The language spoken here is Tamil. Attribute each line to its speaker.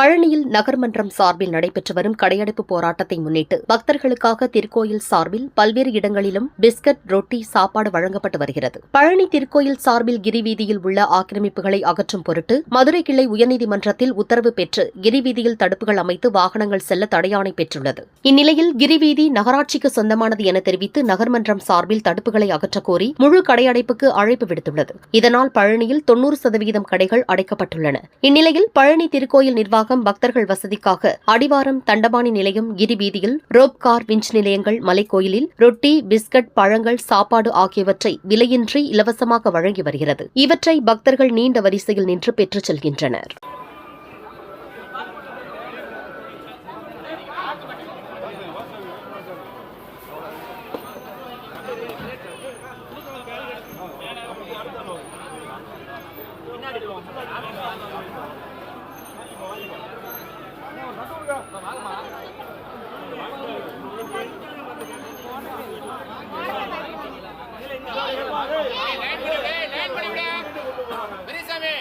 Speaker 1: பழனியில் நகர்மன்றம் சார்பில் நடைபெற்று வரும் கடையடைப்பு போராட்டத்தை முன்னிட்டு பக்தர்களுக்காக திருக்கோயில் சார்பில் பல்வேறு இடங்களிலும் பிஸ்கட் ரொட்டி சாப்பாடு வழங்கப்பட்டு வருகிறது. பழனி திருக்கோயில் சார்பில் கிரிவீதியில் உள்ள ஆக்கிரமிப்புகளை அகற்றும் பொருட்டு மதுரை கிளை உயர்நீதிமன்றத்தில் உத்தரவு பெற்று கிரிவீதியில் தடுப்புகள் அமைத்து வாகனங்கள் செல்ல தடையாணை பெற்றுள்ளது. இந்நிலையில் கிரிவீதி நகராட்சிக்கு சொந்தமானது என தெரிவித்து நகர்மன்றம் சார்பில் தடுப்புகளை அகற்றக் கோரி முழு கடையடைப்புக்கு அழைப்பு விடுத்துள்ளது. இதனால் பழனியில் தொன்னூறு சதவீதம் கடைகள் அடைக்கப்பட்டுள்ளன. இந்நிலையில் பழனி திருக்கோயில் நிர்வாகம் பக்தர்கள் வசதிக்காக அடிவாரம் தண்டபாணி நிலையம் கிரிவீதியில் ரோப் கார் விஞ்ச் நிலையங்கள் மலைக்கோயிலில் ரொட்டி பிஸ்கட் பழங்கள் சாப்பாடு ஆகியவற்றை விலையின்றி இலவசமாக வழங்கி வருகிறது. இவற்றை பக்தர்கள் நீண்ட வரிசையில் நின்று பெற்றுச் செல்கின்றனர்.
Speaker 2: பெரியசாமி.